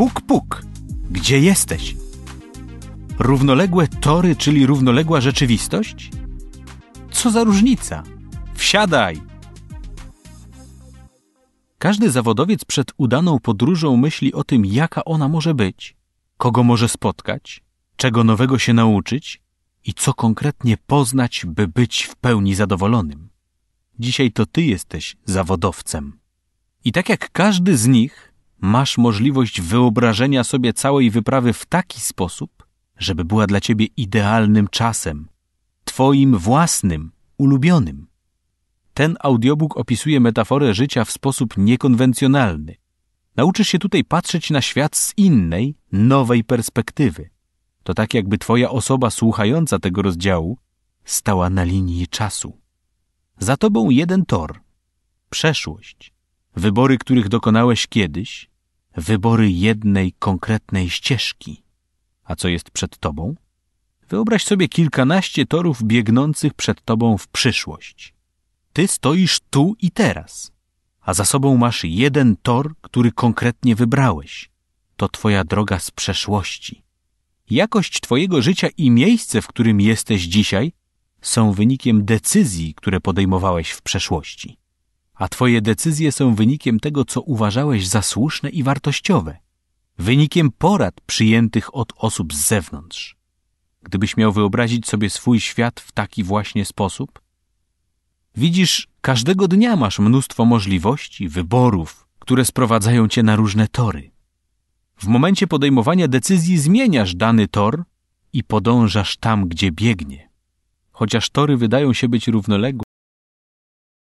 Puk, puk. Gdzie jesteś? Równoległe tory, czyli równoległa rzeczywistość? Co za różnica? Wsiadaj! Każdy zawodowiec przed udaną podróżą myśli o tym, jaka ona może być, kogo może spotkać, czego nowego się nauczyć i co konkretnie poznać, by być w pełni zadowolonym. Dzisiaj to ty jesteś zawodowcem. I tak jak każdy z nich, masz możliwość wyobrażenia sobie całej wyprawy w taki sposób, żeby była dla ciebie idealnym czasem, twoim własnym, ulubionym. Ten audiobook opisuje metaforę życia w sposób niekonwencjonalny. Nauczysz się tutaj patrzeć na świat z innej, nowej perspektywy. To tak jakby twoja osoba słuchająca tego rozdziału stała na linii czasu. Za tobą jeden tor. Przeszłość. Wybory, których dokonałeś kiedyś. Wybory jednej konkretnej ścieżki. A co jest przed tobą? Wyobraź sobie kilkanaście torów biegnących przed tobą w przyszłość. Ty stoisz tu i teraz, a za sobą masz jeden tor, który konkretnie wybrałeś. To twoja droga z przeszłości. Jakość twojego życia i miejsce, w którym jesteś dzisiaj, są wynikiem decyzji, które podejmowałeś w przeszłości. A twoje decyzje są wynikiem tego, co uważałeś za słuszne i wartościowe. Wynikiem porad przyjętych od osób z zewnątrz. Gdybyś miał wyobrazić sobie swój świat w taki właśnie sposób, widzisz, każdego dnia masz mnóstwo możliwości, wyborów, które sprowadzają cię na różne tory. W momencie podejmowania decyzji zmieniasz dany tor i podążasz tam, gdzie biegnie. Chociaż tory wydają się być równoległe,